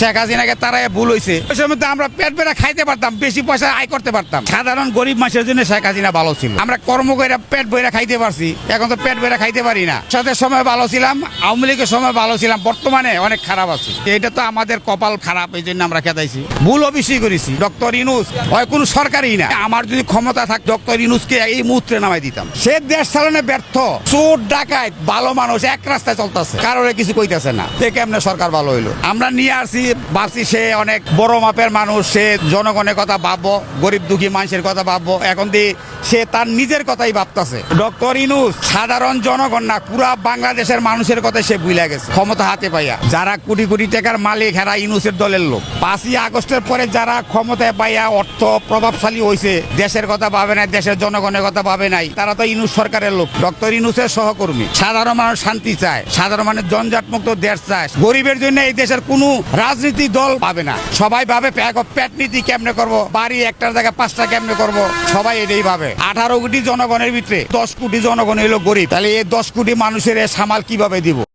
শেখ হাসিনাকে তারাই ভুল হয়েছে ওই সময় তো আমরা পেট বেড়া খাইতে পারতাম, বেশি পয়সা আয় করতে পারতাম। সাধারণ গরিব মানুষের জন্য শেখ হাসিনা ভালো ছিল। আমরা কর্ম করে পেট বইরা খাইতে পারছি, এখন তো পেট বইরা খাইতে পারি না। সাথে সময় ভালো ছিলাম, আওয়ামী লীগের সময় ভালো ছিলাম, বর্তমানে অনেক খারাপ আছি। এটা তো আমাদের কপাল খারাপ, এই জন্য আমরা খেতাইছি ভুল অবশ্যই করেছি, ডক্টর ইনুস হয় কোনো সরকারই না। আমার যদি ক্ষমতা থাক, ডক্টর ইনুসকে এই মুহূর্তে নামাই দিতাম। সে দেশ চালানো ব্যর্থ, চোর, ডাকাত, ভালো মানুষ, এক রাস্তায় চলতেছে। কারোর কিছু কইতেছে না, সে কেমনে সরকার ভালো হইল? আমরা নিয়ে আসছি বাসি, সে অনেক বড় মাপের মানুষ, সে জনগণের কথা ভাববো, গরিব দুঃখী মানুষের কথা ভাববো। এখন দিয়ে সে তার নিজের কথাই ভাবতেছে। ডক্টর ইনুস, সাধারণ জনগণ না, পুরা বাংলাদেশের মানুষের কথা সে ভুলে গেছে, ক্ষমতা হাতে পাইয়া। যারা কোটি কোটি টাকার মালিক, হেরা ইনুসের দলের লোক। পাঁচই আগস্টের পরে যারা ক্ষমতায় পাইয়া অর্থ প্রভাবশালী হয়েছে দেশের কথা ভাবে নাই, দেশের জনগণের কথা ভাবে নাই, তারা তো ইনুস সরকারের লোক। ডক্টর ইনুসের সহকর্মী। সাধারণ মানুষ শান্তি চায়, সাধারণ মানুষ জঞ্জাট মুক্ত দেশ চায়। গরিবের জন্য এই দেশের কোনো রাজনীতি দল পাবে না। সবাই ভাবে প্যাট নীতি কেমনে করব? বাড়ি একটার জায়গায় পাঁচটা কেমনে করব? সবাই এটাই ভাবে। আঠারো কোটি জনগণের ভিতরে দশ কোটি জনগণ হলো গরিব। তাহলে এই দশ কোটি মানুষের সামাল কীভাবে দিব?